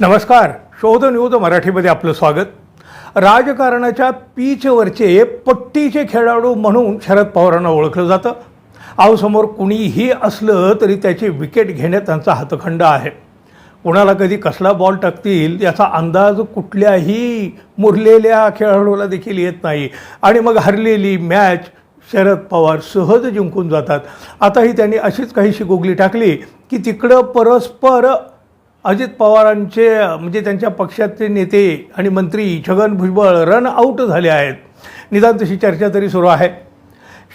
नमस्कार. शोध न्यूज मराठीमध्ये आपलं स्वागत. राजकारणाच्या पीचवरचे पट्टीचे खेळाडू म्हणून शरद पवारांना ओळखलं जातं. आवसमोर कुणीही असलं तरी त्याची विकेट घेण्यात त्यांचा हातखंड आहे. कोणाला कधी कसला बॉल टाकतील याचा अंदाज कुठल्याही मुरलेल्या खेळाडूला देखील येत नाही. आणि मग हरलेली मॅच शरद पवार सहज जिंकून जातात. आताही त्यांनी अशीच काहीशी गोगली टाकली की तिकडं परस्पर अजित पवारांचे म्हणजे त्यांच्या पक्षाचे नेते आणि मंत्री छगन भुजबळ रन आऊट झाले आहेत. निदान तशी चर्चा तरी सुरू आहे.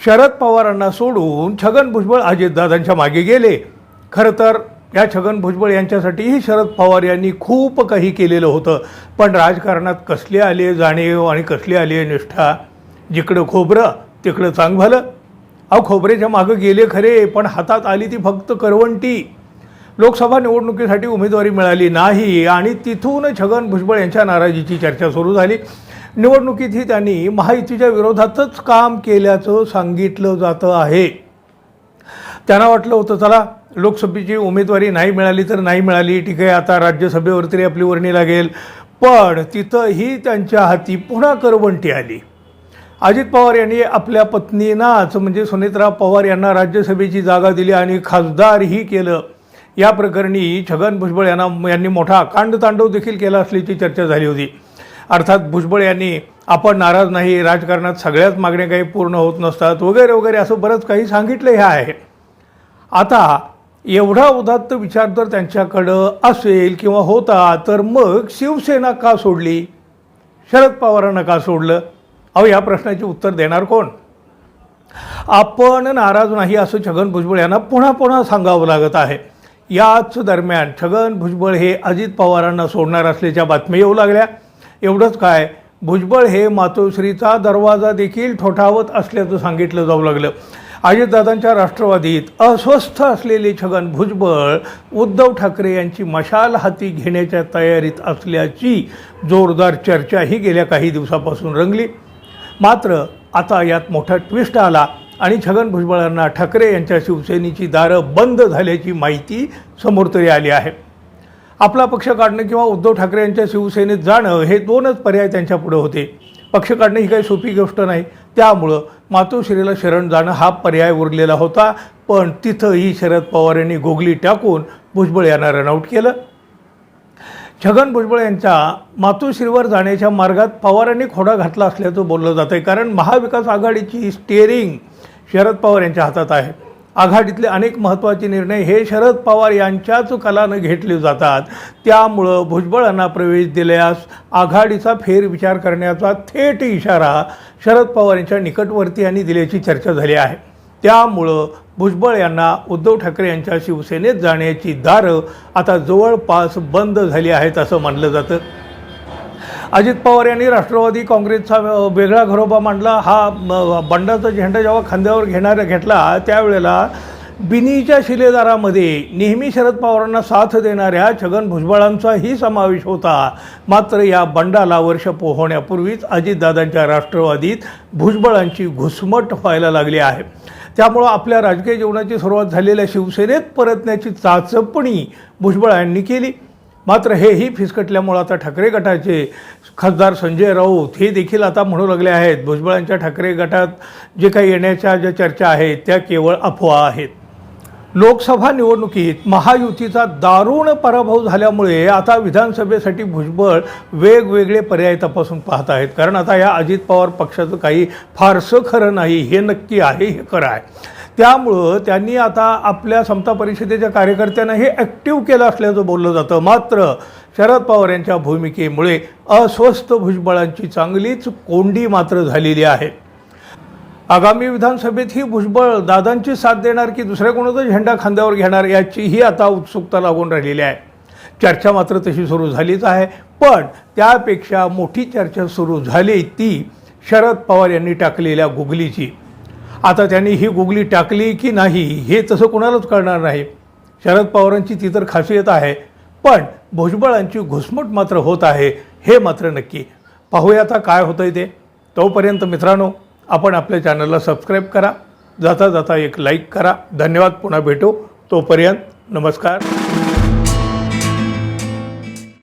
शरद पवारांना सोडून छगन भुजबळ अजितदादांच्या मागे गेले. खरं तर या छगन भुजबळ यांच्यासाठीही शरद पवार यांनी खूप काही केलेलं होतं. पण राजकारणात कसले आले जाणीव आणि कसली आली निष्ठा? जिकडं खोबरं तिकडं चांग झालं अहो खोबरेच्या मागं गेले खरे पण हातात आली ती फक्त करवंटी. लोकसभा निवडणुकीसाठी उमेदवारी मिळाली नाही आणि तिथून छगन भुजबळ यांच्या नाराजीची चर्चा सुरू झाली. निवडणुकीतही त्यांनी महायुतीच्या विरोधातच काम केल्याचं सांगितलं जातं आहे. त्यांना वाटलं होतं चला लोकसभेची उमेदवारी नाही मिळाली तर नाही मिळाली ठीक आहे आता राज्यसभेवर तरी आपली वर्णी लागेल. पण तिथंही त्यांच्या हाती पुन्हा करवंटी आली. अजित पवार यांनी आपल्या पत्नीनाच म्हणजे सुनेत्रा पवार यांना राज्यसभेची जागा दिली आणि खासदारही केलं. या प्रकरणी छगन भुजबळ यांना यांनी मोठा अकांड तांडव देखील केला असल्याची चर्चा झाली होती. अर्थात भुजबळ यांनी आपण नाराज नाही राजकारणात सगळ्याच मागण्या काही पूर्ण होत नसतात वगैरे वगैरे असं बरंच काही सांगितलं हे आहे. आता एवढा उदात्त विचार जर त्यांच्याकडं असेल किंवा होता तर मग शिवसेना का सोडली? शरद पवारांना का सोडलं? अहो या प्रश्नाचे उत्तर देणार कोण? आपण नाराज नाही असं छगन भुजबळ यांना पुन्हा पुन्हा सांगावं लागत आहे. याच दरम्यान छगन भुजबळ हे अजित पवारांना सोडणार असल्याच्या बातम्या येऊ लागल्या. एवढंच काय भुजबळ हे मातोश्रीचा दरवाजा देखील ठोठावत असल्याचं सांगितलं जाऊ लागलं. अजितदादांच्या राष्ट्रवादीत अस्वस्थ असलेले छगन भुजबळ उद्धव ठाकरे यांची मशाल हाती घेण्याच्या तयारीत असल्याची जोरदार चर्चाही गेल्या काही दिवसापासून रंगली. मात्र आता यात मोठा ट्विस्ट आला. आणि छगन भुजबळांना ठाकरे यांच्या शिवसेनेची दारं बंद झाल्याची माहिती समोर तरी आली आहे. आपला पक्ष काढणं किंवा उद्धव ठाकरे यांच्या शिवसेनेत जाणं हे दोनच पर्याय त्यांच्या पुढे होते. पक्ष काढणं ही काही सोपी गोष्ट नाही. त्यामुळं मातोश्रीला शरण जाणं हा पर्याय उरलेला होता. पण तिथंही शरद पवार यांनी गोगली टाकून भुजबळ यांना रनआउट केलं. छगन भुजबळ यांच्या मातोश्रीवर जाण्याच्या मार्गात पवारांनी खोडा घातला असल्याचं बोललं जातं आहे कारण महाविकास आघाडीची स्टेअरिंग शरद पवार यांच्या हातात आहे. आघाडीतले अनेक महत्त्वाचे निर्णय हे शरद पवार यांच्याच कलानं घेतले जातात. त्यामुळं भुजबळांना प्रवेश दिल्यास आघाडीचा फेरविचार करण्याचा थेट इशारा शरद पवार यांच्या निकटवर्तीयांनी दिल्याची चर्चा झाली आहे. त्यामुळं भुजबळ यांना उद्धव ठाकरे यांच्या शिवसेनेत जाण्याची दारं आता जवळपास बंद झाली आहेत असं मानलं जातं. अजित पवार यांनी राष्ट्रवादी काँग्रेसचा वेगळा घरोबा मांडला. हा बंडाचा झेंडा जेव्हा खांद्यावर घेणारा घेतला त्यावेळेला बिनीच्या शिलेदारामध्ये नेहमी शरद पवारांना साथ देणाऱ्या छगन भुजबळांचाही समावेश होता. मात्र या बंडाला वर्ष पोहण्यापूर्वीच अजितदादांच्या राष्ट्रवादीत भुजबळांची घुसमट व्हायला लागली आहे. त्यामुळं आपल्या राजकीय जीवनाची सुरुवात झालेल्या शिवसेनेत परतण्याची चाचपणी भुजबळांनी केली. मात्र हेही फिसकटल्यामुळं आता ठाकरे गटाचे खासदार संजय राऊत हे देखील आता म्हणू लागले आहेत. भुजबळांच्या ठाकरे गटात जे काही येण्याच्या ज्या चर्चा आहेत त्या केवळ अफवा आहेत. लोकसभा निवडणुकीत महायुतीचा दारुण पराभव झाल्यामुळे आता विधानसभेसाठी भुजबळ वेगवेगळे पर्याय तपासून पाहत आहेत. कारण आता या अजित पवार पक्षाचं काही फारसं खरं नाही हे नक्की आहे हे खरं आहे. त्यामुळं त्यांनी आता आपल्या समता परिषदेच्या कार्यकर्त्यांना हे ॲक्टिव्ह केलं असल्याचं बोललं जातं. मात्र शरद पवार यांच्या भूमिकेमुळे अस्वस्थ भुजबळांची चांगलीच कोंडी मात्र झालेली आहे. आगामी विधानसभेत ही भुजबळ दादांची साथ देणार की दुसऱ्या कोणाचा झेंडा खांद्यावर घेणार याचीही आता उत्सुकता लागून राहिलेली आहे. चर्चा मात्र तशी सुरू झालीच आहे पण त्यापेक्षा मोठी चर्चा सुरू झाली ती शरद पवार यांनी टाकलेल्या गुगलीची. आता त्यांनी ही गुगली टाकली की नाही हे तसं कोणालाच कळणार नाही. शरद पवारांची ती तर खासियत आहे पण भुजबळांची घुसमट मात्र होत आहे हे मात्र नक्की. पाहूया आता काय होतंय ते. तोपर्यंत मित्रांनो आपण आपल्या चॅनलला सबस्क्राईब करा. जाता जाता एक लाईक करा. धन्यवाद. पुन्हा भेटू. तोपर्यंत नमस्कार.